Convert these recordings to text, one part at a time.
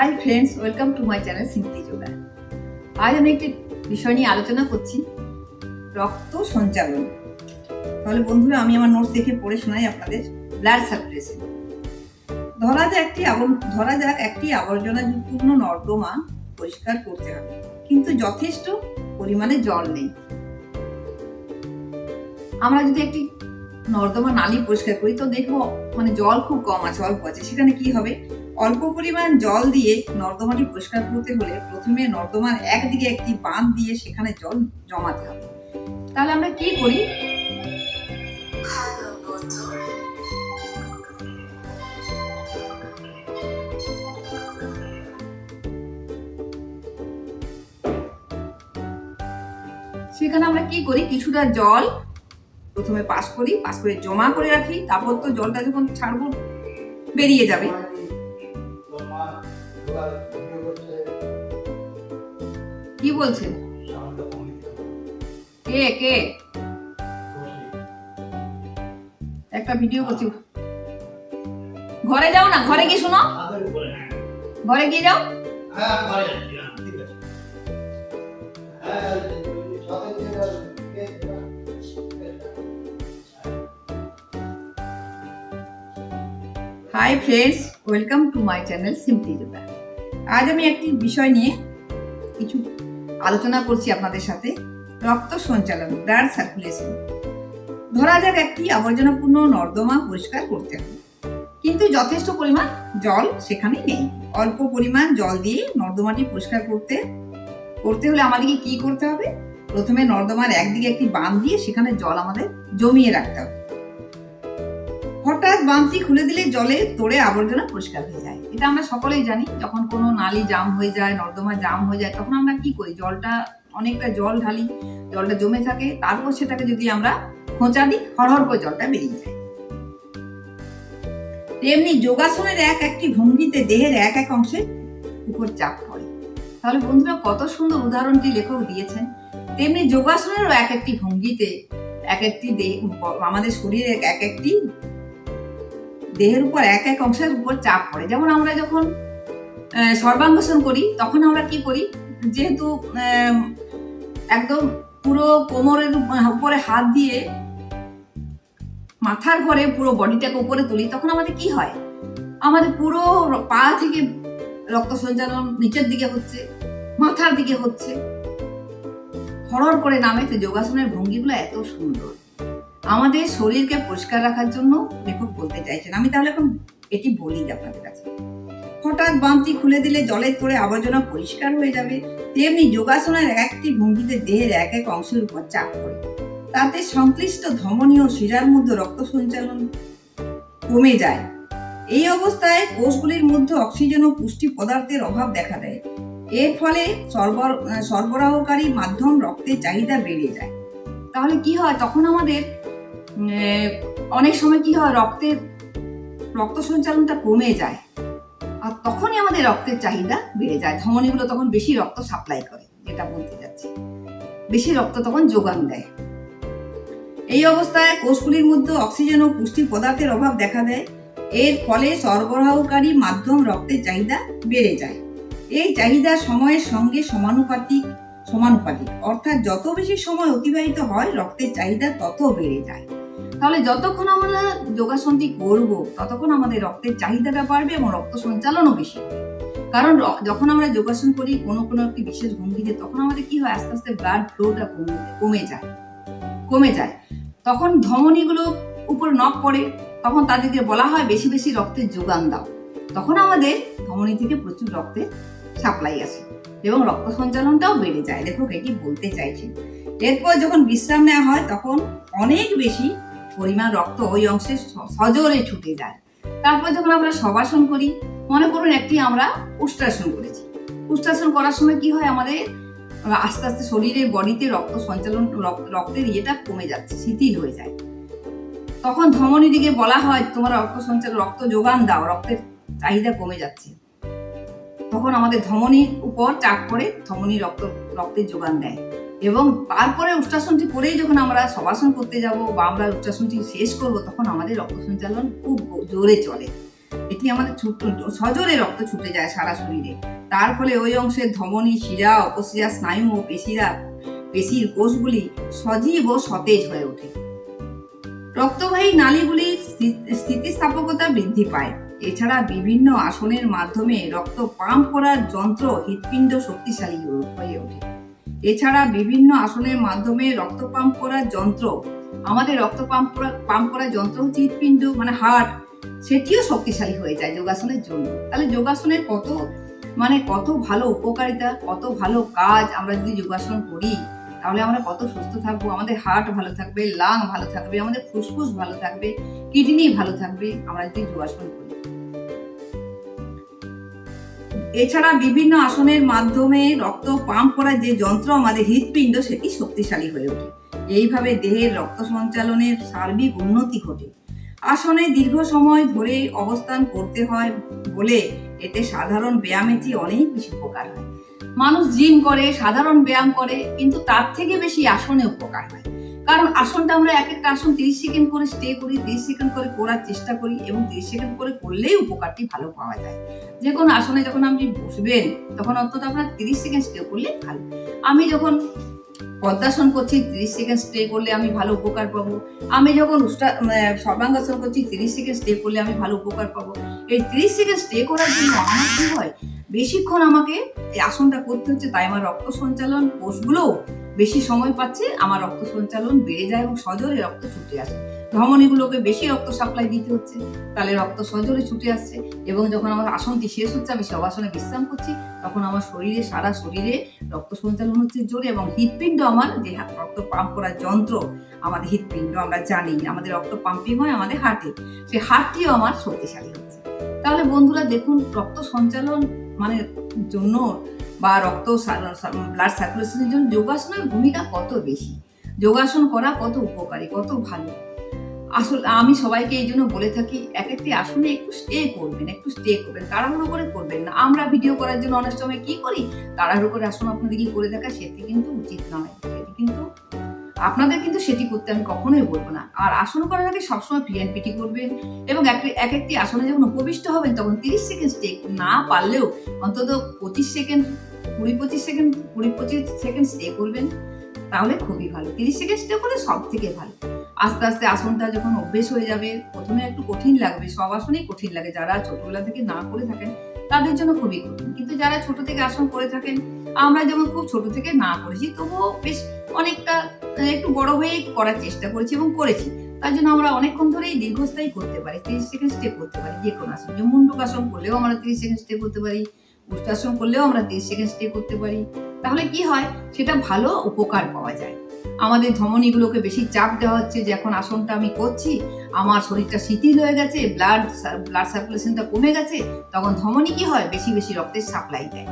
Hi friends welcome to my channel simply yoga আজ আমি একটি বিষয় নিয়ে আলোচনা করছি, রক্ত সঞ্চালন। তাহলে বন্ধুরা, আমি আমার নোটস দেখে পড়ে শোনাই আপনাদের ব্লাড সার্কুলেশন ধরা যাক একটি ধরা যাক একটি আবর্জনাপূর্ণ নর্দমা পরিষ্কার করতে হবে, কিন্তু যথেষ্ট পরিমাণে জল নেই। আমরা যদি একটি নর্দমা নালী পরিষ্কার করি, তো দেখব মানে জল খুব কম আছে, অল্প আছে। সেখানে কি হবে? অল্প পরিমাণ জল দিয়ে নর্দমাটি পরিষ্কার করতে হলে প্রথমে নর্দমার একদিকে একটি বাঁধ দিয়ে সেখানে জল জমাতে হবে। তাহলে আমরা কি করি? সেখানে আমরা কি করি? কিছুটা জল প্রথমে পাস করি, পাস করে জমা করে রাখি, তারপর তো জলটা যখন ছাড়বো, বেরিয়ে যাবে। কি বলছেন কে কে? একটা ভিডিও করছি। ঘরে যাও না, ঘরে গিয়ে শোনো। ঘরে গিয়ে যাও। Hi friends welcome to my channel simply yoga আজ আমি একটি বিষয় নিয়ে কিছু আলোচনা করছি আপনাদের সাথে। রক্ত সঞ্চালন, ব্লাড সার্কুলেশন। ধরা যাক একটি আবর্জনাপূর্ণ নর্দমা পরিষ্কার করতে হবে। কিন্তু যথেষ্ট পরিমাণ জল সেখানে নেই। অল্প পরিমাণ জল দিয়ে নর্দমাটি পরিষ্কার করতে করতে হলে আমাদেরকে কি করতে হবে? প্রথমে নর্দমার একদিকে একটি বাঁধ দিয়ে সেখানে জল আমাদের জমিয়ে রাখতে হবে। হঠাৎ বাঁধটি খুলে দিলে জলে তোড়ে আবর্জনা পরিষ্কার হয়ে যায়। এটা আমরা সকলেই জানি, যখন কোনো নালী জাম হয়ে যায়, নর্দমা জাম হয়ে যায়, তখন আমরা কি করি? জলটা অনেকটা জল ঢালি, জলটা জমে থাকে, তারপর সেটাকে যদি আমরা খোঁচা দিই হরহর করে জলটা বেরিয়ে যায়। তেমনি যোগাসনের এক একটি ভঙ্গিতে দেহের এক এক অংশের উপর চাপ পড়ে। তাহলে বন্ধুরা, কত সুন্দর উদাহরণটি লেখক দিয়েছেন। তেমনি যোগাসনেরও এক একটি ভঙ্গিতে এক একটি দেহ, আমাদের শরীরের এক একটি দেহের উপর এক এক অংশের উপর চাপ পড়ে। যেমন আমরা যখন সর্বাঙ্গসন করি, তখন আমরা কি করি? যেহেতু একদম পুরো কোমরের উপরে হাত দিয়ে মাথার ঘরে পুরো বডিটাকে উপরে তুলি, তখন আমাদের কি হয়? আমাদের পুরো পা থেকে রক্ত সঞ্চালন নিচের দিকে হচ্ছে, মাথার দিকে হচ্ছে। হরর করে নামে, তো যোগাসনের ভঙ্গিগুলো এত সুন্দর। আমাদের শরীরকে পরিষ্কার রাখার জন্য লেখক বলতে চাইছেন। আমি তাহলে এখন এটি বলি আপনাদের কাছে। হঠাৎ বামটি খুলে দিলে জলের তোড়ে আবর্জনা পরিষ্কার হয়ে যাবে। তেমনি যোগাসনের একটি ভঙ্গিতে দেহের এক এক অংশের উপর চাপ পড়ে। তাতে সংশ্লিষ্ট ধমনীয় শিরার মধ্যে রক্ত সঞ্চালন কমে যায়। এই অবস্থায় কোষগুলির মধ্যে অক্সিজেন ও পুষ্টি পদার্থের অভাব দেখা দেয়। এর ফলে সরবর- সরবরাহকারী মাধ্যম রক্তের চাহিদা বেড়ে যায়। তাহলে কি হয়? তখন আমাদের অনেক সময় কি হয়, রক্তের রক্ত সঞ্চালনটা কমে যায়। আর তখনই আমাদের রক্তের চাহিদা বেড়ে যায়। ধমনীগুলো তখন বেশি রক্ত সাপ্লাই করে, যেটা বলতে যাচ্ছি। বেশি রক্ত তখন যোগান দেয়। এই অবস্থায় কোষগুলির মধ্যে অক্সিজেন ও পুষ্টি পদার্থের অভাব দেখা দেয়। এর ফলে সরবরাহকারী মাধ্যম রক্তের চাহিদা বেড়ে যায়। এই চাহিদা সময়ের সঙ্গে সমানুপাতিক সমানুপাতিক। অর্থাৎ যত বেশি সময় অতিবাহিত হয়, রক্তের চাহিদা তত বেড়ে যায়। তাহলে যতক্ষণ আমরা যোগাসনটি করব, ততক্ষণ আমাদের রক্তের চাহিদাটা বাড়বে এবং রক্ত সঞ্চালনও বেশি। কারণ যখন আমরা যোগাসন করি, কোনো কোনো একটি বিশেষ ভঙ্গিতে, তখন আমাদের কি হয়? আস্তে আস্তে ব্লাড ফ্লোটা কমে কমে যায় কমে যায়। তখন ধমনীগুলো উপর নখ পড়ে, তখন তাদেরকে বলা হয়, বেশি বেশি রক্তের যোগান দাও। তখন আমাদের ধমনী থেকে প্রচুর রক্তের সাপ্লাই আসে এবং রক্ত সঞ্চালনটাও বেড়ে যায়। লেখক এটি বলতে চাইছেন এরপর যখন বিশ্রাম নেওয়া হয়, তখন অনেক বেশি পরিমাণ রক্ত ওই অংশে সজোরে ছুটে যায়। তারপর যখন আমরা সবাসন করি, মনে করুন একটি আমরা উষ্ট্রাসন করেছি। উষ্ট্রাসন করার সময় কি হয় আমাদের? আস্তে আস্তে শরীরে, বডিতে রক্ত সঞ্চালন, রক্ত- রক্তের ইয়েটা কমে যাচ্ছে, শিথিল হয়ে যায়। তখন ধমনী দিকে বলা হয়, তোমার রক্ত সঞ্চালন রক্ত যোগান দাও, রক্তের চাহিদা কমে যাচ্ছে। তখন আমাদের ধমনীর উপর চাপ পড়ে, ধমনী রক্ত, রক্তের যোগান দেয়। এবং তারপরে উষ্ট্রাসনটি করেই যখন আমরা সবাসন করতে যাব বা আমরা উষ্ট্রাসনটি শেষ করব, তখন আমাদের রক্ত সঞ্চালন খুব জোরে চলে। এটি আমাদের সজোরে রক্ত ছুটে যায় সারা শরীরে। তার ফলে ওই অংশের ধমনী, শিরা, অপশিরা, স্নায়ু ও পেশিরা, পেশির কোষগুলি সজীব ও সতেজ হয়ে ওঠে। রক্তবাহী নালীগুলি স্থিতিস্থাপকতা বৃদ্ধি পায়। এছাড়া বিভিন্ন আসনের মাধ্যমে রক্ত পাম্প করার যন্ত্র হৃৎপিণ্ড শক্তিশালী হয়ে ওঠে। এছাড়া বিভিন্ন আসনের মাধ্যমে রক্ত পাম্প করার যন্ত্র, আমাদের রক্ত পাম্প পাম্প করার যন্ত্র হৃৎপিণ্ড মানে হার্ট সেটিও শক্তিশালী হয়ে যায় যোগাসনের জন্য। তাহলে যোগাসনের কত মানে কত ভালো উপকারিতা, কত ভালো কাজ আমরা যদি যোগাসন করি, তাহলে আমরা কত সুস্থ থাকব, আমাদের হার্ট ভালো থাকবে, লাং ভালো থাকবে, আমাদের ফুসফুস ভালো থাকবে, কিডনি ভালো থাকবে, আমরা যদি যোগাসন করি। এছাড়া বিভিন্ন আসনের মাধ্যমে রক্ত পাম্প করার যে যন্ত্র আমাদের হৃৎপিণ্ড, সেটি শক্তিশালী হয়ে ওঠে। এইভাবে দেহের রক্ত সঞ্চালনের সার্বিক উন্নতি ঘটে। আসনে দীর্ঘ সময় ধরে অবস্থান করতে হয় বলে এতে সাধারণ ব্যায়ামের চেয়ে অনেক বেশি উপকার হয়। মানুষ জিম করে, সাধারণ ব্যায়াম করে, কিন্তু তার থেকে বেশি আসনে উপকার হয়। কারণ আসনটা আমরা এক একটা আসন তিরিশ সেকেন্ড করে স্টে করি, তিরিশ সেকেন্ড করে করার চেষ্টা করি এবং তিরিশ সেকেন্ড করে করলেই উপকারটি ভালো পাওয়া যায়। যে কোনো আসনে যখন আপনি বসবেন, তখন অন্তত আপনার তিরিশ সেকেন্ড স্টে করলে ভালো। আমি যখন পদ্মাসন করছি, তিরিশ সেকেন্ড স্টে করলে আমি ভালো উপকার পাবো। আমি যখন সর্বাঙ্গাসন করছি, তিরিশ সেকেন্ড স্টে করলে আমি ভালো উপকার পাবো। এই ত্রিশ সেকেন্ড স্টে করার জন্য আমার কি হয়? বেশিক্ষণ আমাকে এই আসনটা করতে হচ্ছে, তাই আমার রক্ত সঞ্চালন কোষগুলোও বেশি সময় পাচ্ছে, আমার রক্ত সঞ্চালন বেড়ে যায় এবং সজোরে রক্ত ছুটে আসে। ধমনীগুলোকে বেশি রক্ত সাপ্লাই দিতে হচ্ছে, তাহলে রক্ত সজোরে ছুটে আসছে এবং যখন আমার আসনটি শেষ হচ্ছে, আমি সব আসনে বিশ্রাম করছি, তখন আমার শরীরে, সারা শরীরে রক্ত সঞ্চালন হচ্ছে জোরে এবং হৃৎপিণ্ড আমার যে রক্ত পাম্প করার যন্ত্র, আমাদের হৃৎপিণ্ড আমরা জানি, আমাদের রক্ত পাম্পিং হয় আমাদের হার্টে সেই হার্টটিও আমার শক্তিশালী হচ্ছে। তাহলে বন্ধুরা দেখুন, রক্ত সঞ্চালন মানে জন্য বা রক্ত ব্লাড সার্কুলেশনের জন্য যোগাসনের ভূমিকা কত বেশি? যোগাসন করা কত উপকারী, কত ভালো? আসলে, আমি সবাইকে এই জন্য বলে থাকি এক একটি আসনে একটু স্টে করবেন, একটু স্টে করবেন, তাড়াহুড়ো করে করবেন না। আমরা ভিডিও করার জন্য অনেক সময় কি করি? তাড়াহুড়ো করে আসন আপনাদেরকে করে দেখা, সেটি কিন্তু উচিত নয়। সেটি কিন্তু আপনাদের কিন্তু সেটি করতে আমি কখনোই বলব না। আর আসন করার আগে সবসময় পিএনপিটি করবেন এবং এক এক একটি আসনে যখন উপবিষ্ট হবেন, তখন তিরিশ সেকেন্ড স্টে না পারলেও অন্তত পঁচিশ সেকেন্ড, কুড়ি পঁচিশ সেকেন্ড, কুড়ি পঁচিশ সেকেন্ড স্টে করবেন, তাহলে খুবই ভালো। তিরিশ সেকেন্ড স্টে করলে সব থেকে ভালো। আস্তে আস্তে আসনটা যখন অভ্যেস হয়ে যাবে, প্রথমে একটু কঠিন লাগবে, সব আসনেই কঠিন লাগে। যারা ছোটবেলা থেকে না করে থাকেন, তাদের জন্য খুবই কঠিন। কিন্তু যারা ছোট থেকে আসন করে থাকেন, আমরা যেমন খুব ছোট থেকে না করেছি, তবুও বেশ অনেকটা একটু বড় হয়ে করার চেষ্টা করেছি এবং করেছি। তার জন্য আমরা অনেকক্ষণ ধরেই দীর্ঘস্থায়ী করতে পারি, তিরিশ সেকেন্ড স্টে করতে পারি, যে কোনো আসন যে মুন্ডুকাসন করলেও আমরা তিরিশ সেকেন্ড স্টে করতে পারি উষ্টাসন করলেও আমরা তিরিশ সেকেন্ড স্টে করতে পারি। তাহলে কি হয়? সেটা ভালো উপকার পাওয়া যায়। আমাদের ধমনীগুলোকে বেশি চাপ দেওয়া হচ্ছে যে এখন আসনটা আমি করছি, আমার শরীরটা শিথিল হয়ে গেছে ব্লাড ব্লাড সার্কুলেশনটা কমে গেছে, তখন ধমনী কি হয়? বেশি বেশি রক্তের সাপ্লাই দেয়।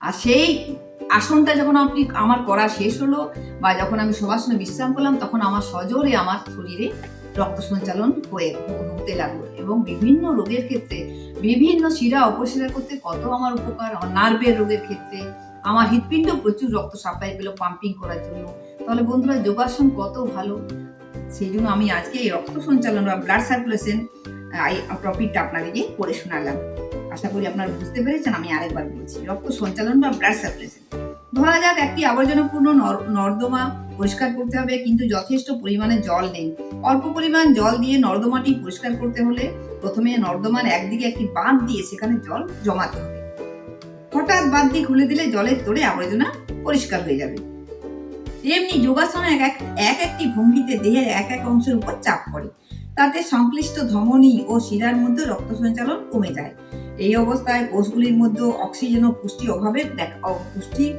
আর সেই আসনটা যখন আপনি আমার করা শেষ হলো বা যখন আমি সবাসনে বিশ্রাম করলাম, তখন আমার সজোরে আমার শরীরে রক্ত সঞ্চালন হয়ে হতে লাগল এবং বিভিন্ন রোগের ক্ষেত্রে, বিভিন্ন শিরা অপশিরা করতে কত আমার উপকার নার্ভের রোগের ক্ষেত্রে, আমার হৃৎপিণ্ড প্রচুর রক্ত সাপ্লাই পেল পাম্পিং করার জন্য। তাহলে বন্ধুরা, যোগাসন কত ভালো? সেই জন্য আমি আজকে এই রক্ত সঞ্চালন বা ব্লাড সার্কুলেশন এই টপিকটা আপনাদেরকে পড়ে শোনালাম। আশা করি আপনারা বুঝতে পেরেছেন, আমি আরেকবার বলছি, রক্ত সঞ্চালন বা ব্লাড সার্কুলেশন ধরা যাক একটি আবর্জনাপূর্ণ নর- নর্দমা পরিষ্কার করতে হবে, কিন্তু যথেষ্ট পরিমাণে জল নেই। অল্প পরিমাণ জল দিয়ে নর্দমাটি পরিষ্কার করতে হলে প্রথমে নর্দমার একদিকে একটি বাঁধ দিয়ে সেখানে জল জমাতে হবে। হঠাৎ বাঁধ দিয়ে খুলে দিলে জলের তোড়ে আবর্জনা পরিষ্কার হয়ে যাবে। এমনি যোগাসনে এক এক- এক একটি ভঙ্গিতে দেহের এক এক অংশের উপর চাপ পড়ে। তাতে সংশ্লিষ্ট ধমনী ও শিরার মধ্যে রক্ত সঞ্চালন কমে যায়। এই অবস্থায় কোষগুলির মধ্যে অক্সিজেন ও পুষ্টি অভাবে পুষ্টি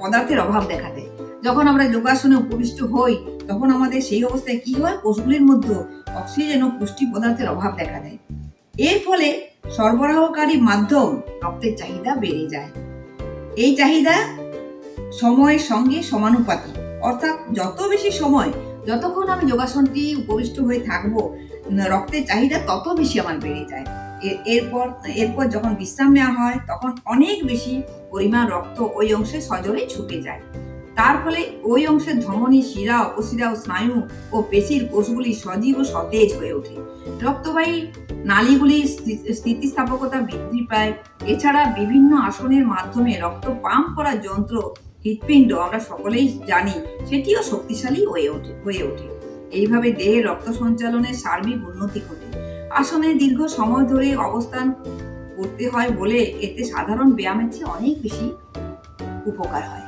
পদার্থের অভাব দেখা দেয় যখন আমরা যোগাসনে উপবিষ্ট হই, তখন আমাদের সেই অবস্থায় কি হয়? কোষগুলির মধ্যে অক্সিজেন ও পুষ্টি পদার্থের অভাব দেখা দেয়। এর ফলে সরবরাহকারী মাধ্যম রক্তের চাহিদা বেড়ে যায়। এই চাহিদা সময়ের সঙ্গে সমানুপাতিক। অর্থাৎ যত বেশি সময়, যতক্ষণ আমি যোগাসনটি উপবিষ্ট হয়ে থাকব, রক্তের চাহিদা তত বেশি আমার বেড়ে যায়। এরপর এরপর যখন বিশ্রাম নেওয়া হয়, তখন অনেক বেশি পরিমাণ রক্ত ওই অংশে সজোরে ছুটে যায়। তার ফলে ওই অংশের ধমনী, শিরা, অপশিরা ও স্নায়ু ও পেশির কোষগুলি সজীব ও সতেজ হয়ে ওঠে। রক্তবাহী নালীগুলি স্থিতিস্থাপকতা বৃদ্ধি পায়। এছাড়া বিভিন্ন আসনের মাধ্যমে রক্ত পাম্প করার যন্ত্র, হৃৎপিণ্ড আমরা সকলেই জানি, সেটিও শক্তিশালী হয়ে ওঠে হয়ে ওঠে। এইভাবে দেহে রক্ত সঞ্চালনের সার্বিক উন্নতি ঘটে। আসনে দীর্ঘ সময় ধরে অবস্থান করতে হয় বলে এতে সাধারণ ব্যায়ামের চেয়ে অনেক বেশি উপকার হয়।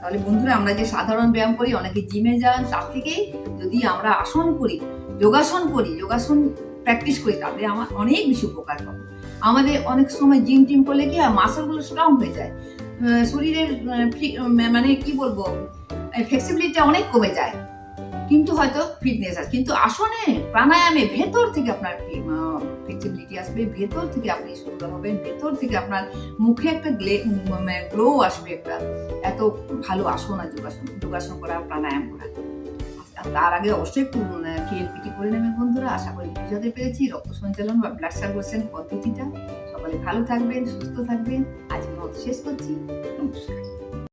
তাহলে বন্ধুরা, আমরা যে সাধারণ ব্যায়াম করি, অনেকে জিমে যান, তার থেকে যদি আমরা আসন করি, যোগাসন করি, যোগাসন প্র্যাকটিস করি, তাহলে আমার অনেক বেশি উপকার পাবো। আমাদের অনেক সময় জিম টিম করলে কি হয় মাসলগুলো স্ট্রং হয়ে যায়। শরীরের মানে কি বলব ফ্লেক্সিবিলিটি অনেক কমে যায়। কিন্তু হয়তো ফিটনেস আছে। কিন্তু আসনে, প্রাণায়ামে ভেতর থেকে আপনার ফ্লেক্সিবিলিটি আসবে, ভেতর থেকে আপনি সুন্দর হবেন, ভেতর থেকে আপনার মুখে একটা গ্লে গ্লো আসবে একটা। এত ভালো আসন আর যোগাসন যোগাসন করা, প্রাণায়াম করা। তার আগে অবশ্যই একটু কেএলপিটি করে নেবেন বন্ধুরা। আশা করি বুঝাতে পেরেছি। রক্ত সঞ্চালন বা ব্লাড সার্কুলেশন পদ্ধতিটা। সকলে ভালো থাকবেন, সুস্থ থাকবেন। আজকের মতো শেষ করছি। নমস্কার।